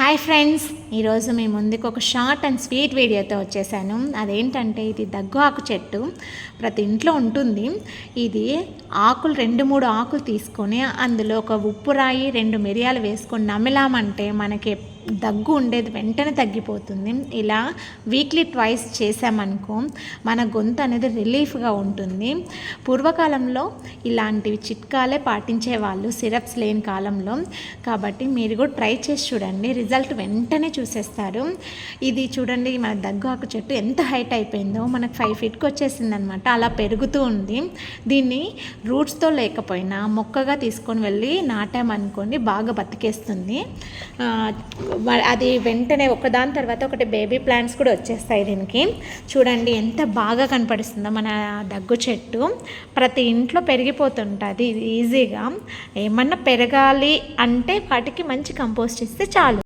Hi friends ఈరోజు మీ ముందుకు ఒక షార్ట్ అండ్ స్వీట్ వీడియోతో వచ్చేసాను. అదేంటంటే ఇది దగ్గు ఆకు చెట్టు. ప్రతి ఇంట్లో ఉంటుంది. ఇది ఆకులు రెండు మూడు ఆకులు తీసుకొని అందులో ఒక ఉప్పు రాయి రెండు మిరియాలు వేసుకొని నమిలామంటే మనకి దగ్గు ఉండేది వెంటనే తగ్గిపోతుంది. ఇలా వీక్లీ ట్వైస్ చేసామనుకో మన గొంతు అనేది రిలీఫ్గా ఉంటుంది. పూర్వకాలంలో ఇలాంటివి చిట్కాలే పాటించేవాళ్ళు సిరప్స్ లేని కాలంలో. కాబట్టి మీరు కూడా ట్రై చేసి చూడండి. రిజల్ట్ వెంటనే చూసేస్తారు. ఇది చూడండి మన దగ్గు ఆకు చెట్టు ఎంత హైట్ అయిపోయిందో మనకు ఫైవ్ ఫీట్కి వచ్చేసింది అనమాట అలా పెరుగుతూ ఉంది. దీన్ని రూట్స్తో లేకపోయినా మొక్కగా తీసుకొని వెళ్ళి నాటామనుకోండి బాగా బతికేస్తుంది. అది వెంటనే ఒకదాని తర్వాత ఒకటి బేబీ ప్లాంట్స్ కూడా వచ్చేస్తాయి దీనికి. చూడండి ఎంత బాగా కనపడిస్తుందో మన దగ్గు చెట్టు. ప్రతి ఇంట్లో పెరిగిపోతుంటుంది ఇది ఈజీగా ఏమన్నా పెరగాలి అంటే వాటికి మంచి కంపోస్ట్ ఇస్తే చాలు.